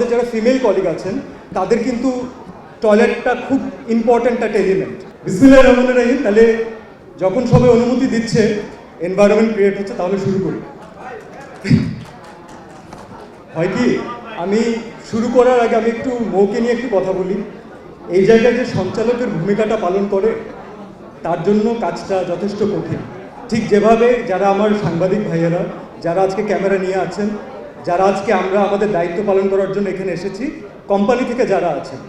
আমাদের যারা female colleague আছেন, তাদের কিন্তু টয়লেটটা খুব ইম্পর্ট্যান্ট একটা এলিমেন্ট বিসমিল্লাহ রহমান রহিম, তাহলে যখন সবাই অনুমতি দিচ্ছে এনভায়রনমেন্ট ক্রিয়েট হচ্ছে, তাহলে শুরু করি। হয় কি, আমি শুরু করার আগে আমি একটু মৌকে নিয়ে একটু কথা বলি। এই জায়গায় যে সঞ্চালকের ভূমিকাটা পালন করে, তার জন্য কাজটা যথেষ্ট কঠিন। ঠিক যেভাবে যারা আমার সাংবাদিক ভাইয়েরা, যারা আজকে ক্যামেরা নিয়ে আছেন যারা আজকে আমরা আমাদের দায়িত্ব পালন করার জন্য এখানে এসেছি কোম্পানি থেকে যারা আছেন,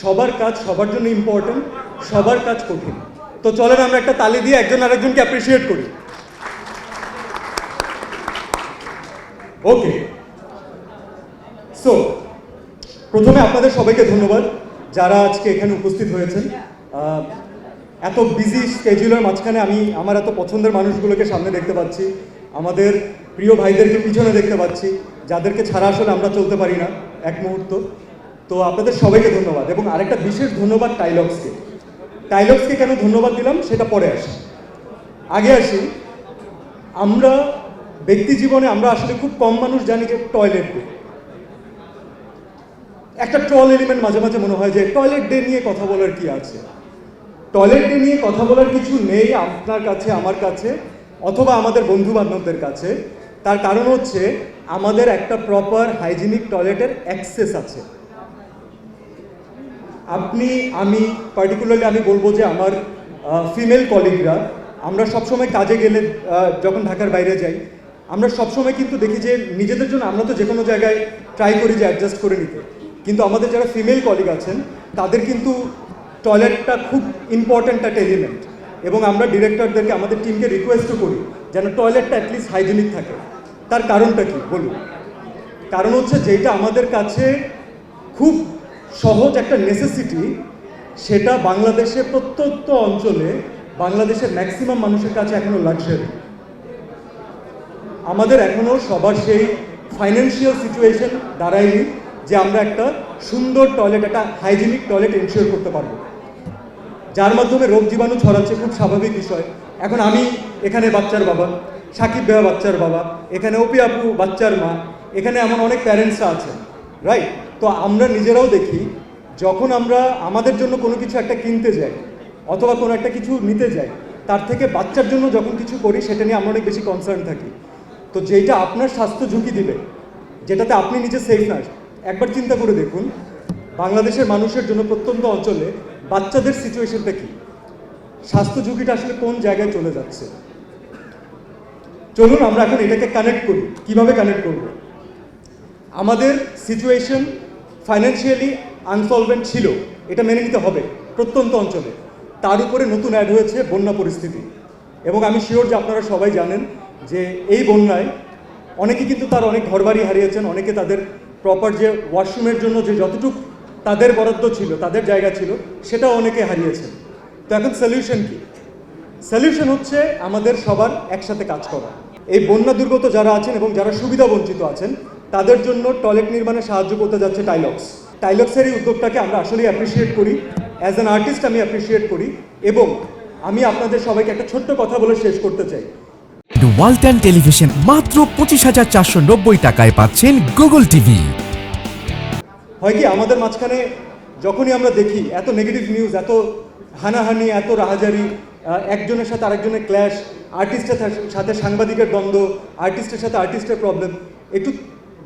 সবার কাজ সবার জন্য ইম্পর্ট্যান্ট সবার কাজ কঠিন। তো চলেন আমরা একটা তালি দিয়ে একজন আরেকজনকে অ্যাপ্রিসিয়েট করি। ওকে সো প্রথমে আপনাদের সবাইকে ধন্যবাদ যারা আজকে এখানে উপস্থিত হয়েছেন। এত বিজি স্কেজুলের মাঝখানে আমি আমার এত পছন্দের মানুষগুলোকে সামনে দেখতে পাচ্ছি। আমাদের প্রিয় ভাইদেরকে পিছনে দেখতে পাচ্ছি। যাদেরকে ছাড়া আসলে আমরা চলতে পারি না, এক মুহূর্ত। তো আপনাদের সবাইকে ধন্যবাদ। এবং আরেকটা বিশেষ ধন্যবাদ টাইলক্সকে। টাইলক্সকে কেন ধন্যবাদ দিলাম? সেটা পরে আসি। আগে আসি, আমরা ব্যক্তি জীবনে আমরা আসলে খুব কম মানুষ জানি যে টয়লেট ডে। একটা ট্রল এলিমেন্ট মাঝে মাঝে মনে হয় যে টয়লেট ডে নিয়ে কথা বলার কি আছে? টয়লেট ডে নিয়ে কথা বলার কিছু নেই আপনার কাছে, আমার কাছে, অথবা আমাদের বন্ধু বান্ধবদের কাছে। তার কারণ হচ্ছে আমাদের একটা প্রপার হাইজিনিক টয়লেটের অ্যাক্সেস আছে। আপনি, আমি পার্টিকুলারলি আমি বলব যে আমার ফিমেল কলিগরা আমরা সবসময় কাজে গেলে যখন ঢাকার বাইরে যাই, আমরা সবসময় কিন্তু দেখি যে নিজেদের জন্য আমরা তো যে কোনো জায়গায় ট্রাই করি যে অ্যাডজাস্ট করে নিতে। কিন্তু আমাদের যারা ফিমেল কলিগ আছেন, তাদের কিন্তু টয়লেটটা খুব ইম্পর্ট্যান্ট একটা এলিমেন্ট এবং আমরা ডিরেক্টরদেরকে আমাদের টিমকে রিকোয়েস্টও করি যেন টয়লেটটা অ্যাটলিস্ট হাইজেনিক থাকে। তার কারণটা কি? বলুন। কারণ হচ্ছে যেটা আমাদের কাছে খুব সহজ একটা নেসেসিটি সেটা বাংলাদেশের প্রত্যন্ত অঞ্চলে বাংলাদেশের ম্যাক্সিমাম মানুষের কাছে এখনও লাক্সারি আমাদের এখনও সবার সেই ফাইন্যান্সিয়াল সিচুয়েশন দাঁড়ায়নি যে আমরা একটা সুন্দর টয়লেট একটা হাইজিনিক টয়লেট এনশিওর করতে পারব। যার মাধ্যমে রোগ জীবাণু ছড়াচ্ছে খুব স্বাভাবিক বিষয়। এখন আমি এখানে বাচ্চার বাবা। সাকিব ভাইয়া বাচ্চার বাবা, এখানে অপি আপু বাচ্চার মা, এখানে এমন অনেক প্যারেন্টসরা আছেন রাইট তো আমরা নিজেরাও দেখি, যখন আমরা আমাদের জন্য কোনো কিছু একটা কিনতে যাই, অথবা কোনো একটা কিছু নিতে যাই, তার থেকে বাচ্চার জন্য যখন কিছু করি, সেটা নিয়ে আমরা অনেক বেশি কনসার্ন থাকি। তো যেটা আপনার স্বাস্থ্য ঝুঁকি দিবে, যেটাতে আপনি নিজে সেফ না, একবার চিন্তা করে দেখুন, বাংলাদেশের মানুষের জন্য প্রত্যন্ত অঞ্চলে বাচ্চাদের সিচুয়েশনটা কী? স্বাস্থ্য ঝুঁকিটা আসলে কোন জায়গায় চলে যাচ্ছে? চলুন আমরা এখন এটাকে কানেক্ট করি। কীভাবে কানেক্ট করব? আমাদের সিচুয়েশন ফাইন্যান্সিয়ালি আনসলভেন্ট ছিল। এটা মেনে নিতে হবে প্রত্যন্ত অঞ্চলে। তার উপরে নতুন অ্যাড হয়েছে বন্যা পরিস্থিতি। এবং আমি শিওর যে আপনারা সবাই জানেন যে এই বন্যায় অনেকে কিন্তু তার অনেক ঘরবাড়ি হারিয়েছেন, অনেকে তাদের প্রপার যে ওয়াশরুমের জন্য যে যতটুক তাদের বরাদ্দ ছিল, তাদের জায়গা ছিল, সেটাও অনেকে হারিয়েছেন। তো এখন সলিউশন কি? সলিউশন হচ্ছে আমাদের সবার একসাথে কাজ করা। এই বন্যা দুর্গত যারা আছেন এবং যারা সুবিধা বঞ্চিত আছেন তাদের জন্য টয়লেট নির্মাণে সাহায্য করতে যাচ্ছে টাইলক্স। টাইলক্সের এই উদ্যোগটাকে আমরা আসলেই অ্যাপ্রিসিয়েট করি। অ্যাজ অ্যান আর্টিস্ট আমি অ্যাপ্রিসিয়েট করি এবং আমি আপনাদের সবাইকে একটা ছোট্ট কথা বলে শেষ করতে চাই। ওয়ালটন টেলিভিশন মাত্র পঁচিশ হাজার চারশো নব্বই টাকায় পাচ্ছেন গুগল টিভি হয় কি আমাদের মাঝখানে যখনই আমরা দেখি এত নেগেটিভ নিউজ এত হানাহানি এত রাহাজারি একজনের সাথে আরেকজনের ক্ল্যাশ আর্টিস্টের সাথে সাংবাদিকের দ্বন্দ্ব আর্টিস্টের সাথে আর্টিস্টের প্রবলেম একটু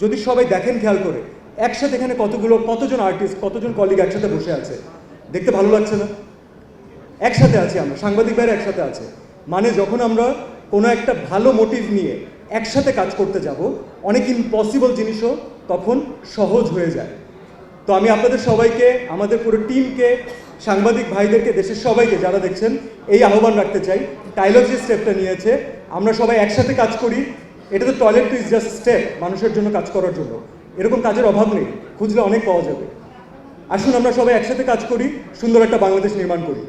যদি সবাই দেখেন, খেয়াল করে, একসাথে এখানে কতগুলো, কতজন আর্টিস্ট কতজন কলিগ একসাথে বসে আছে? দেখতে ভালো লাগছে না? একসাথে আছি আমরা, সাংবাদিক ভাইরা একসাথে আছে। মানে যখন আমরা কোনো একটা ভালো মোটিভ নিয়ে একসাথে কাজ করতে যাব, অনেক ইম্পসিবল জিনিসও তখন সহজ হয়ে যায়। তো আমি আপনাদের সবাইকে, আমাদের পুরো টিমকে, সাংবাদিক ভাইদেরকে, দেশের সবাইকে যারা দেখছেন, এই আহ্বান রাখতে চাই। টাইলর যে স্টেপটা নিয়েছে। আমরা সবাই একসাথে কাজ করি। এটা তো টয়লেট ইজ জাস্ট স্টেপ মানুষের জন্য কাজ করার জন্য। এরকম কাজের অভাব নেই। খুঁজলে অনেক পাওয়া যাবে। আসুন আমরা সবাই একসাথে কাজ করি, সুন্দর একটা বাংলাদেশ নির্মাণ করি।